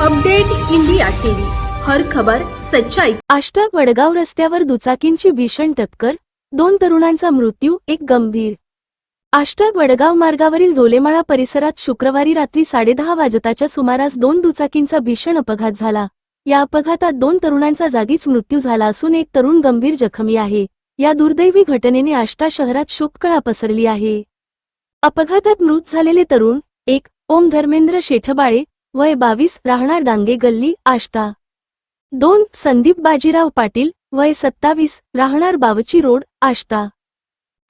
Update India TV. हर खबर सच्चाई. आष्टा वडगाव रस्त्यावर दुचाकींची भीषण टक्कर दोन तरुणांचा मृत्यू एक गंभीर. आष्टा वडगाव मार्गावरील ढोलेमाळा परिसरात शुक्रवारी रात्री साडेदहा वाजताच्या सुमारास दोन दुचाकींचा भीषण अपघात झाला. या अपघातात दोन तरुणांचा जागीच मृत्यू झाला असून एक तरुण गंभीर जखमी आहे. या दुर्दैवी घटनेने आष्टा शहरात शोककळा पसरली आहे. अपघातात मृत झालेले तरुण एक ओम धर्मेंद्र शेठबाळे वय बावीस राहणार डांगे गल्ली आष्टा. दोन संदीप बाजीराव पाटील वय सत्तावीस राहणार बावची रोड आष्टा.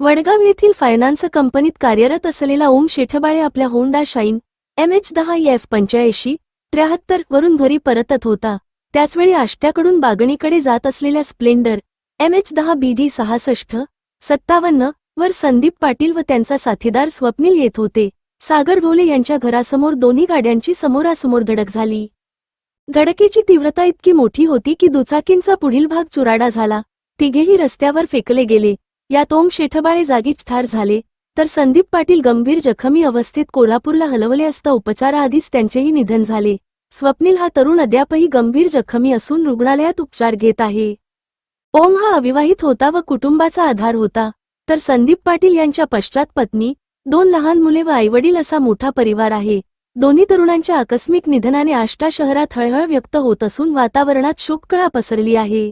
वडगाव येथील फायनान्स कंपनीत कार्यरत असलेला ओम शेठबाळे आपल्या होंडा शाईन एम एच दहा एफ पंच्याऐंशी त्र्याहत्तर वरून घरी परतत होता. त्याचवेळी आष्ट्याकडून बागणीकडे जात असलेल्या स्प्लेंडर एम एच दहा बी डी सहासष्ट सत्तावन्न वर संदीप पाटील व त्यांचा साथीदार स्वप्नील येत होते. सागर ढोले यांच्या घरासमोर दोन्ही गाड्यांची समोरासमोर धडक झाली. धडकेची तीव्रता इतकी मोठी होती की दुचाकींचा पुढील भाग चुराडा झाला. तिघेही रस्त्यावर फेकले गेले. यात ओम शेठबाळे जागीच ठार झाले. तर संदीप पाटील गंभीर जखमी अवस्थेत कोल्हापूरला हलवले असता उपचाराआधीच त्यांचेही निधन झाले. स्वप्नील हा तरुण अद्यापही गंभीर जखमी असून रुग्णालयात उपचार घेत आहे. ओम हा अविवाहित होता व कुटुंबाचा आधार होता. तर संदीप पाटील यांच्या पश्चात पत्नी दोन लहान मुले व आईवडील असा मोठा परिवार आहे. दोन्ही तरुणांच्या आकस्मिक निधनाने आष्टा शहरात हळहळ व्यक्त होत असून वातावरणात शोककळा पसरली आहे.